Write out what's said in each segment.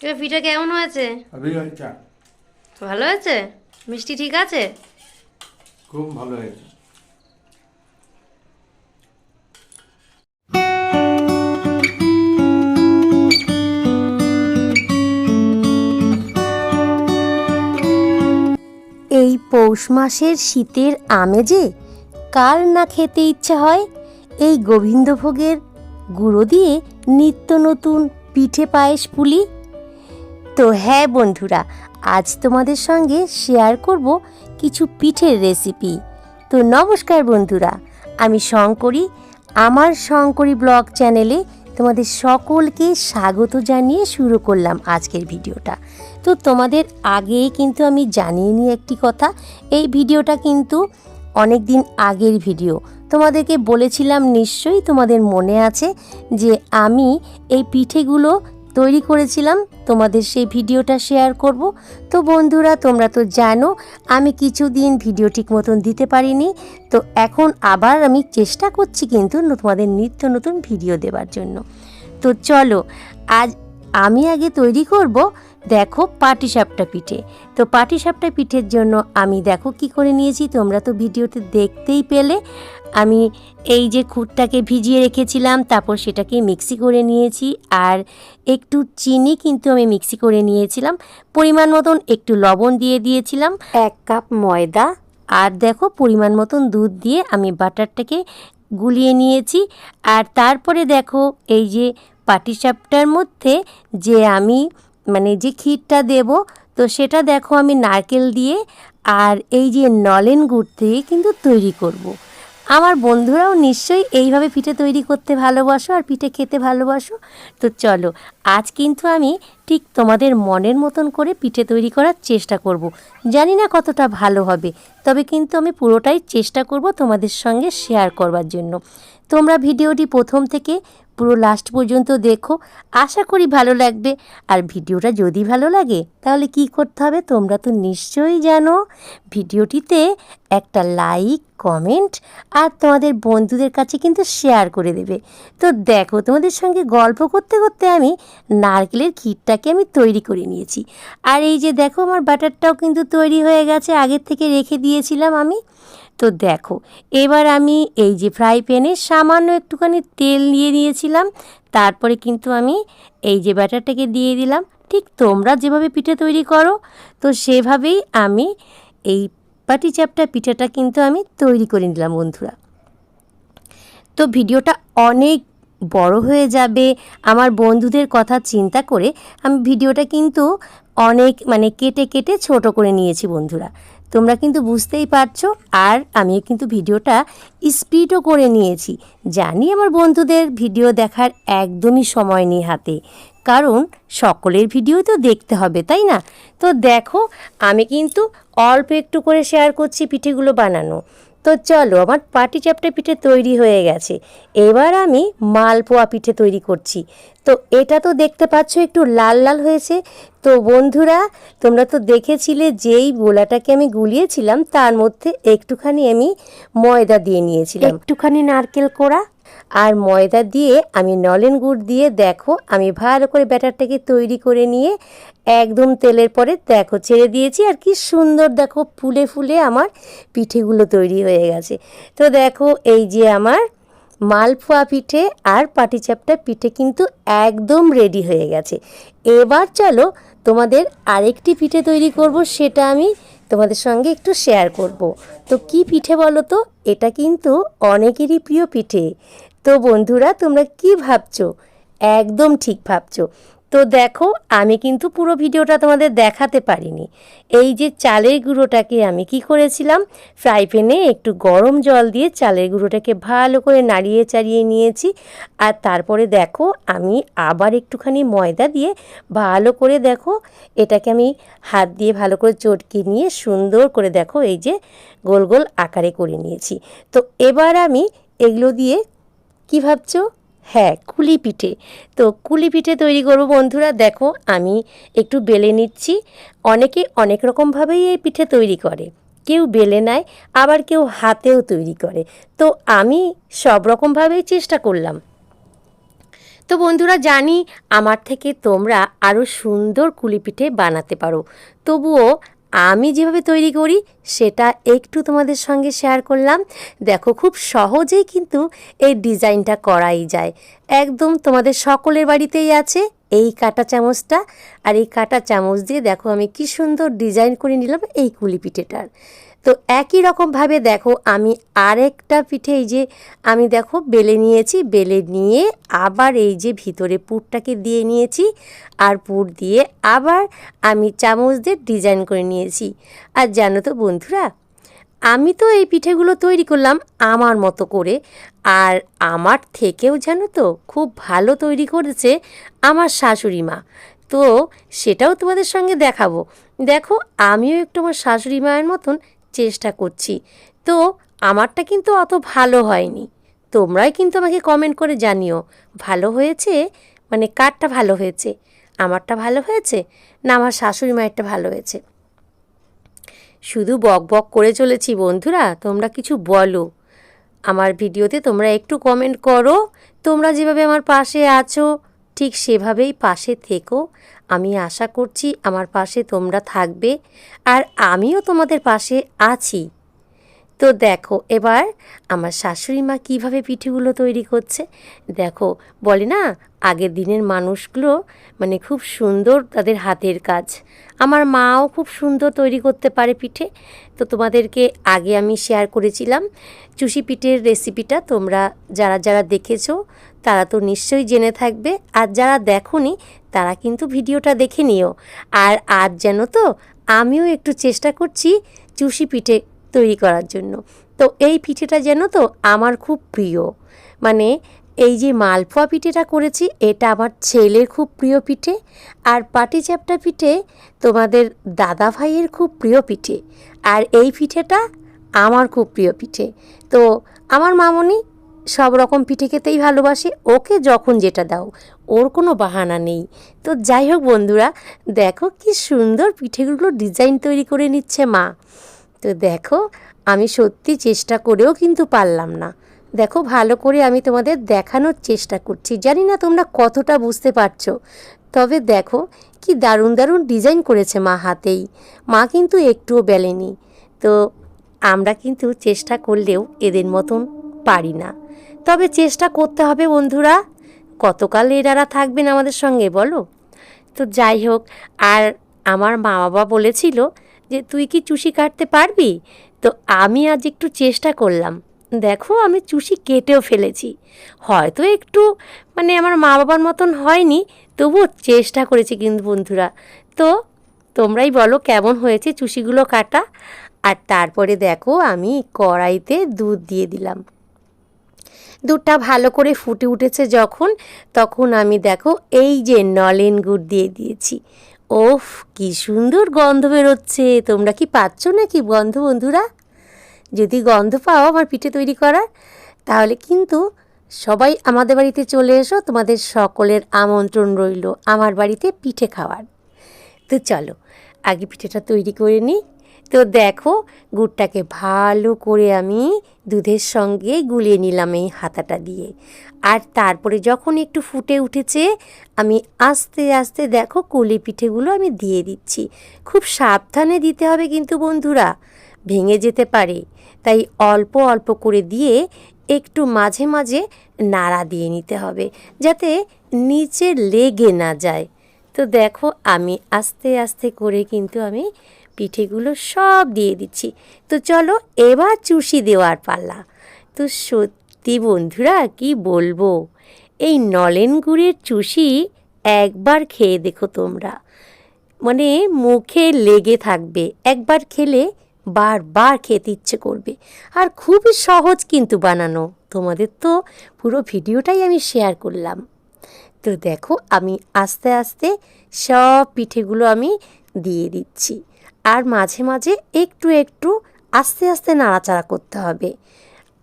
এবার পিঠা কেমন হয়েছে। ভালো হয়েছে? মিষ্টি ঠিক আছে? খুব ভালো হয়েছে। এই পৌষ মাসের শীতের আমেজে কার না খেতে ইচ্ছা হয় এই গোবিন্দভোগের গুঁড়ো দিয়ে নিত্য নতুন পিঠে পায়েস পুলি তো হ্যাঁ বন্ধুরা, আজ তোমাদের সঙ্গে শেয়ার করব কিছু পিঠের রেসিপি তো নমস্কার বন্ধুরা, আমি শঙ্করী। আমার শঙ্করী ব্লগ চ্যানেলে তোমাদের সকলকে স্বাগত জানিয়ে শুরু করলাম আজকের ভিডিওটা। তো তোমাদের আগেই কিন্তু আমি জানিয়ে নিই একটি কথা, এই ভিডিওটা কিন্তু অনেক দিন আগের ভিডিও। তোমাদেরকে বলেছিলাম নিশ্চয়ই তোমাদের মনে আছে যে আমি এই পিঠেগুলো তৈরি করেছিলাম। তোমাদের সেই ভিডিওটা শেয়ার করব। তো বন্ধুরা, তোমরা তো জানো, আমি কিছুদিন ভিডিও ঠিক মতন দিতে পারিনি। তো এখন আবার আমি চেষ্টা করছি কিন্তু তোমাদের নিত্য নতুন ভিডিও দেওয়ার জন্য। তো চলো, আজ আমি আগে তৈরি করব। দেখো পাটিসাপটা পিঠে। তো পাটিসাপটা পিঠের জন্য আমি দেখো কি করে নিয়েছি তোমরা তো ভিডিওতে দেখতেই পেলে। আমি এই যে খুঁটটাকে ভিজিয়ে রেখেছিলাম তারপর সেটাকে মিক্সি করে নিয়েছি। আর একটু চিনি কিন্তু আমি মিক্সি করে নিয়েছিলাম। পরিমাণ মতন একটু লবণ দিয়ে দিয়েছিলাম। এক কাপ ময়দা। আর দেখো পরিমাণ মতন দুধ দিয়ে আমি বাটারটাকে গুলিয়ে নিয়েছি। আর তারপরে দেখো এই যে পাটিসাপটার মধ্যে যে আমি মানে যে ক্ষীরটা দেব, তো সেটা দেখো আমি নারকেল দিয়ে আর এই যে নলেন গুড় দিয়ে কিন্তু তৈরি করব। আমার বন্ধুরাও নিশ্চয়ই এইভাবে পিঠে তৈরি করতে ভালোবাসো আর পিঠে খেতে ভালোবাসো তো চলো আজ কিন্তু আমি ঠিক তোমাদের মনের মতন করে পিঠে তৈরি করার চেষ্টা করব। জানি না কতটা ভালো হবে, তবে কিন্তু আমি পুরোটাই চেষ্টা করব তোমাদের সঙ্গে শেয়ার করবার জন্য। তোমরা ভিডিওটি প্রথম থেকে পুরো লাস্ট পর্যন্ত দেখো, আশা করি ভালো লাগবে। আর ভিডিওটা যদি ভালো লাগে, তাহলে কি করতে হবে তোমরা তো নিশ্চয়ই জানো, ভিডিওটিতে একটা লাইক কমেন্ট আর তোমাদের বন্ধুদের কাছে কিন্তু শেয়ার করে দেবে। তো দেখো তোমাদের সঙ্গে গল্প করতে করতে আমি নারকেলের ক্ষীরটাকে আমি তৈরি করে নিয়েছি। আর এই যে দেখো আমার বাটারটাও কিন্তু তৈরি হয়ে গেছে, আগের থেকে রেখে দিয়েছিলাম আমি। তো দেখো, এবার আমি এই যে ফ্রাই প্যানে সামান্য একটুখানি তেল নিয়ে নিয়েছিলাম, তারপরে কিন্তু আমি এই যে ব্যাটারটাকে দিয়ে দিলাম। ঠিক তোমরা যেভাবে পিঠে তৈরি করো, তো সেভাবেই আমি এই পাটি পাটিচাপটা পিঠাটা কিন্তু আমি তৈরি করে নিলাম বন্ধুরা। তো ভিডিওটা অনেক বড় হয়ে যাবে, আমার বন্ধুদের কথা চিন্তা করে আমি ভিডিওটা কিন্তু অনেক মানে কেটে কেটে ছোট করে নিয়েছি বন্ধুরা। তোমরা কিন্তু বুঝতেই পারছ আর আমি কিন্তু ভিডিওটা স্পিডও করে নিয়েছি। জানি আমার বন্ধুদের ভিডিও দেখার একদমই সময় নেই হাতে, কারণ সকলের ভিডিও তো দেখতে হবে, তাই না? তো দেখো, আমি কিন্তু অল্প একটু করে শেয়ার করছি পিঠেগুলো বানানো। তো চলো, আমার পাটি চাপটা পিঠে তৈরি হয়ে গেছে। এবার আমি মালপোয়া পিঠে তৈরি করছি। তো এটা তো দেখতে পাচ্ছ একটু লাল লাল হয়েছে। তো বন্ধুরা, তোমরা তো দেখেছিলে যেই গোলাটাকে আমি গুলিয়েছিলাম, তার মধ্যে একটুখানি আমি ময়দা দিয়ে নিয়েছিলাম। একটুখানি নারকেল কোড়া আর ময়দা দিয়ে আমি নলেন গুড় দিয়ে দেখো, আমি ভালো করে ব্যাটারটাকে তৈরি করে নিয়ে একদম তেলের পরে দেখো, ছেড়ে দিয়েছি আর কি সুন্দর দেখো ফুলে ফুলে আমার পিঠেগুলো তৈরি হয়ে গেছে। তো দেখো এই যে আমার মালপোয়া পিঠে আর পাটিচাপটা পিঠে কিন্তু একদম রেডি হয়ে গেছে। এবার চলো তোমাদের আরেকটি পিঠে তৈরি করব, সেটা আমি তোমাদের সঙ্গে একটু শেয়ার করব। তো কি পিঠে বলো তো? এটা কিন্তু অনেকেরই প্রিয় পিঠে। তো বন্ধুরা, তোমরা কি ভাবছ? একদম ঠিক ভাবছ। তো দেখো, আমি কিন্তু পুরো ভিডিওটা তোমাদের দেখাতে পারিনি। এই যে চালের গুঁড়োটাকে আমি কি করেছিলাম? ফ্রাই প্যানে একটু গরম জল দিয়ে চালের গুঁড়োটাকে ভালো করে নাড়িয়ে চাড়িয়ে নিয়েছি। আর তারপরে দেখো, আমি আবার একটুখানি ময়দা দিয়ে ভালো করে দেখো, এটাকে আমি হাত দিয়ে ভালো করে চটকে নিয়ে সুন্দর করে দেখো, এই যে গোল গোল আকারে করে নিয়েছি। তো এবার আমি এগুলো দিয়ে কি ভাবছ? হ্যাঁ কুলি পিঠে তো কুলি পিঠে তৈরি করব বন্ধুরা, দেখো আমি একটু বেলে নিচ্ছি। অনেকে অনেক রকমভাবেই এই পিঠে তৈরি করে। কেউ বেলে নেয়, আবার কেউ হাতেও তৈরি করে। তো আমি সব রকমভাবেই চেষ্টা করলাম। তো বন্ধুরা, জানি আমার থেকে তোমরা আরও সুন্দর কুলিপিঠে বানাতে পারো। তবুও আমি যেভাবে তৈরি করি, সেটা একটু তোমাদের সঙ্গে শেয়ার করলাম। দেখো, খুব সহজেই কিন্তু এই ডিজাইনটা করাই যায়। একদম তোমাদের সকলের বাড়িতেই আছে এই কাটা চামচটা। আর এই কাটা চামচ দিয়ে দেখো আমি কি সুন্দর ডিজাইন করে নিলাম এই কুলি পিঠেটার তো একই রকমভাবে দেখো আমি আরেকটা পিঠে এই যে আমি দেখো বেলে নিয়েছি, বেলে নিয়ে আবার এই যে ভিতরে পুরটাকে দিয়ে নিয়েছি আর পুর দিয়ে আবার আমি চামচ দিয়ে ডিজাইন করে নিয়েছি। আর জানো তো বন্ধুরা, আমি তো এই পিঠেগুলো তৈরি করলাম আমার মতো করে আর আমার থেকেও জানো তো খুব ভালো তৈরি করেছে আমার শাশুড়ি মা। তো সেটাও তোমাদের সঙ্গে দেখাবো। দেখো আমিও একটু আমার শাশুড়ি মায়ের মতন চেষ্টা করছি। তো আমারটা কিন্তু অত ভালো হয়নি। তোমরাই কিন্তু আমাকে কমেন্ট করে জানিও, ভালো হয়েছে? মানে কারটা ভালো হয়েছে? আমারটা ভালো হয়েছে? না, আমার শাশুড়ি মায়েরটা ভালো হয়েছে? শুধু বক বক করে চলেছি বন্ধুরা, তোমরা কিছু বলো। আমার ভিডিওতে তোমরা একটু কমেন্ট করো। তোমরা যেভাবে আমার পাশে আছো, ঠিক সেভাবেই পাশে থেকো। আমি আশা করছি আমার পাশে তোমরা থাকবে আর আমিও তোমাদের পাশে আছি। তো দেখো, এবার আমার শাশুড়ি মা কীভাবে পিঠেগুলো তৈরি করছে। দেখো, বলে না, আগের দিনের মানুষগুলো মানে খুব সুন্দর তাদের হাতের কাজ। আমার মাও খুব সুন্দর তৈরি করতে পারে পিঠে। তো তোমাদেরকে আগে আমি শেয়ার করেছিলাম চুষি পিঠের রেসিপিটা তোমরা যারা যারা দেখেছ, তারা তো নিশ্চয়ই জেনে থাকবে। আর যারা দেখোনি, তারা কিন্তু ভিডিওটা দেখে নিও। আর আজ যেন তো আমিও একটু চেষ্টা করছি চুষি পিঠে তৈরি করার জন্য। তো এই পিঠেটা যেন তো আমার খুব প্রিয়। মানে এই যে মালপোয়া পিঠেটা করেছি, এটা আমার ছেলের খুব প্রিয় পিঠে আর পাটিচাপটা পিঠে তোমাদের দাদা ভাইয়ের খুব প্রিয় পিঠে আর এই পিঠেটা আমার খুব প্রিয় পিঠে। তো আমার মামনি সব রকম পিঠে খেতেই ভালোবাসে, ওকে যখন যেটা দাও, ওর কোনো বাহানা নেই। তো যাই হোক বন্ধুরা, দেখো কি সুন্দর পিঠেগুলো ডিজাইন তৈরি করে নিচ্ছে মা। তো দেখো, আমি সত্যি চেষ্টা করেও কিন্তু পারলাম না। দেখো, ভালো করে আমি তোমাদের দেখানোর চেষ্টা করছি। জানি না তোমরা কতটা বুঝতে পারছ, তবে দেখো কি দারুণ দারুণ ডিজাইন করেছে মা হাতেই। মা কিন্তু একটুও বেলেনি। তো আমরা কিন্তু চেষ্টা করলেও এদের মতন পারি না। তবে চেষ্টা করতে হবে বন্ধুরা, কতকাল এরারা থাকবেন আমাদের সঙ্গে বলো? তো যাই হোক, আর আমার মা বাবা বলেছিল যে তুই কি চুষি কাটতে পারবি? তো আমি আজ একটু চেষ্টা করলাম। দেখো আমি চুষি কেটেও ফেলেছি। হয়তো একটু মানে আমার মা বাবার মতন হয়নি, তবুও চেষ্টা করেছি কিন্তু বন্ধুরা। তো তোমরাই বলো কেমন হয়েছে চুষিগুলো কাটা? আর তারপরে দেখো আমি কড়াইতে দুধ দিয়ে দিলাম। দুধটা ভালো করে ফুটে উঠেছে যখন, তখন আমি দেখো এই যে নলেন গুড় দিয়ে দিয়েছি। ওফ, কি সুন্দর গন্ধ বেরোচ্ছে। তোমরা কি পাচ্ছ নাকি গন্ধ, বন্ধুরা? যদি গন্ধ পাও আমার পিঠে তৈরি করার, তাহলে কিন্তু সবাই আমাদের বাড়িতে চলে এসো। তোমাদের সকলের আমন্ত্রণ রইল আমার বাড়িতে পিঠে খাওয়ার। তো চলো, আগে পিঠেটা তৈরি করে নিই। তো দেখো, গুড়টাকে ভালো করে আমি দুধের সঙ্গে গুলিয়ে নিলাম এই হাতাটা দিয়ে। আর তারপরে যখন একটু ফুটে উঠেছে, আমি আস্তে আস্তে দেখো কলি পিঠেগুলো আমি দিয়ে দিচ্ছি। খুব সাবধানে দিতে হবে কিন্তু বন্ধুরা, ভেঙে যেতে পারে। তাই অল্প অল্প করে দিয়ে একটু মাঝে মাঝে নাড়া দিয়ে নিতে হবে, যাতে নিচে লেগে না যায়। তো দেখো, আমি আস্তে আস্তে করে কিন্তু আমি পিঠেগুলো সব দিয়ে দিচ্ছি। তো চলো এবার চুষি দেওয়ার পাল্লা। তো সত্যি বন্ধুরা, কি বলব? এই নলেন গুড়ের চুষি একবার খেয়ে দেখো তোমরা। মানে মুখে লেগে থাকবে, একবার খেলে বারবার খেতে ইচ্ছে করবে। আর খুবই সহজ কিন্তু বানানো। তোমাদের তো পুরো ভিডিওটাই আমি শেয়ার করলাম। তো দেখো, আমি আস্তে আস্তে সব পিঠেগুলো আমি দিয়ে দিচ্ছি। আর মাঝে মাঝে একটু একটু আস্তে আস্তে নাড়াচাড়া করতে হবে,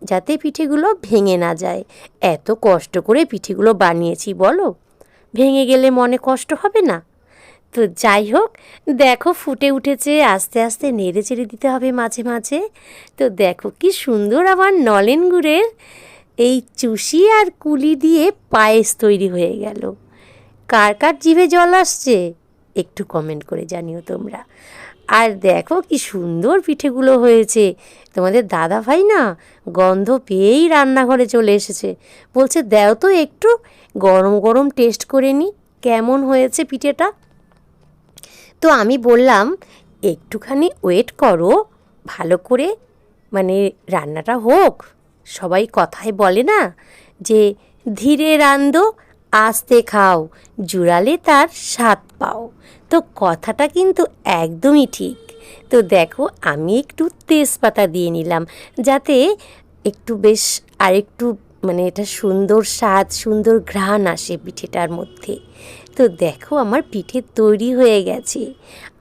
যাতে পিঠেগুলো ভেঙে না যায়। এত কষ্ট করে পিঠেগুলো বানিয়েছি, বলো? ভেঙে গেলে মনে কষ্ট হবে না? তো যাই হোক, দেখো ফুটে উঠেছে, আস্তে আস্তে নেড়ে চেড়ে দিতে হবে মাঝে মাঝে। তো দেখো কি সুন্দর আমার নলেন গুড়ের এই চুষি আর কুলি দিয়ে পায়েস তৈরি হয়ে গেল। কার কার জিভে জল আসছে? একটু কমেন্ট করে জানিও তোমরা। আর দেখো কি সুন্দর পিঠেগুলো হয়েছে। তোমাদের দাদা ভাই না গন্ধ পেয়েই রান্নাঘরে চলে এসেছে। বলছে, দেও তো একটু, গরম গরম টেস্ট করে নি, কেমন হয়েছে পিঠেটা? তো আমি বললাম, একটুখানি ওয়েট করো, ভালো করে মানে রান্নাটা হোক। সবাই কথায় বলে না যে, ধীরে রান্ধো আস্তে খাও, জুড়ালে তার স্বাদ পাও। তো কথাটা কিন্তু একদমই ঠিক। তো দেখো, আমি একটু তেজপাতা দিয়ে নিলাম, যাতে একটু বেশ আরেকটু মানে এটা সুন্দর স্বাদ, সুন্দর ঘ্রাণ আসে পিঠেটার মধ্যে। তো দেখো আমার পিঠে তৈরি হয়ে গেছে।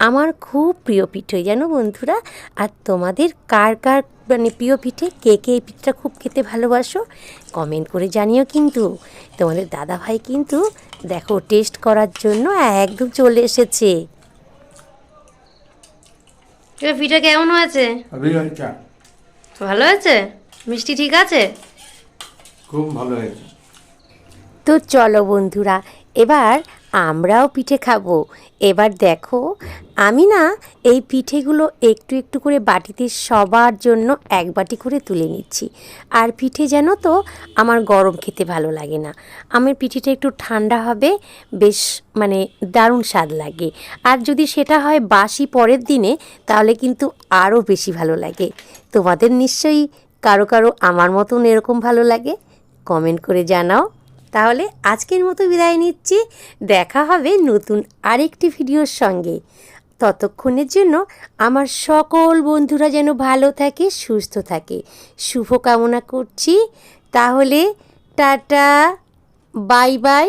আমার খুব প্রিয় পিঠে জানো বন্ধুরা? আর তোমাদের কার কার মানে প্রিয় পিঠে? কে কে এই পিঠটা খুব খেতে ভালোবাসো? কমেন্ট করে জানিও কিন্তু। তোমাদের দাদা ভাই কিন্তু দেখো টেস্ট করার জন্য একদম চলে এসেছে। পিঠে কেমন হয়েছে? ভালো হয়েছে? মিষ্টি ঠিক আছে? খুব ভালো হয়েছে। তো চলো বন্ধুরা এবার আমরাও পিঠে খাব। এবার দেখো, আমি না এই পিঠেগুলো একটু একটু করে বাটিতে সবার জন্য এক বাটি করে তুলে নিচ্ছি। আর পিঠে যেন তো, আমার গরম খেতে ভালো লাগে না। আমার পিঠেটা একটু ঠান্ডা হবে, বেশ মানে দারুণ স্বাদ লাগে। আর যদি সেটা হয় বাসি পরের দিনে, তাহলে কিন্তু আরও বেশি ভালো লাগে। তোমাদের নিশ্চয়ই কারও কারও আমার মতন এরকম ভালো লাগে? কমেন্ট করে জানাও। তাহলে আজকের মতো বিদায় নিচ্ছি। দেখা হবে নতুন আরেকটি ভিডিওর সঙ্গে। ততক্ষণের জন্য আমার সকল বন্ধুরা যেন ভালো থাকে, সুস্থ থাকে। শুভকামনা করছি। তাহলে টাটা, বাই বাই।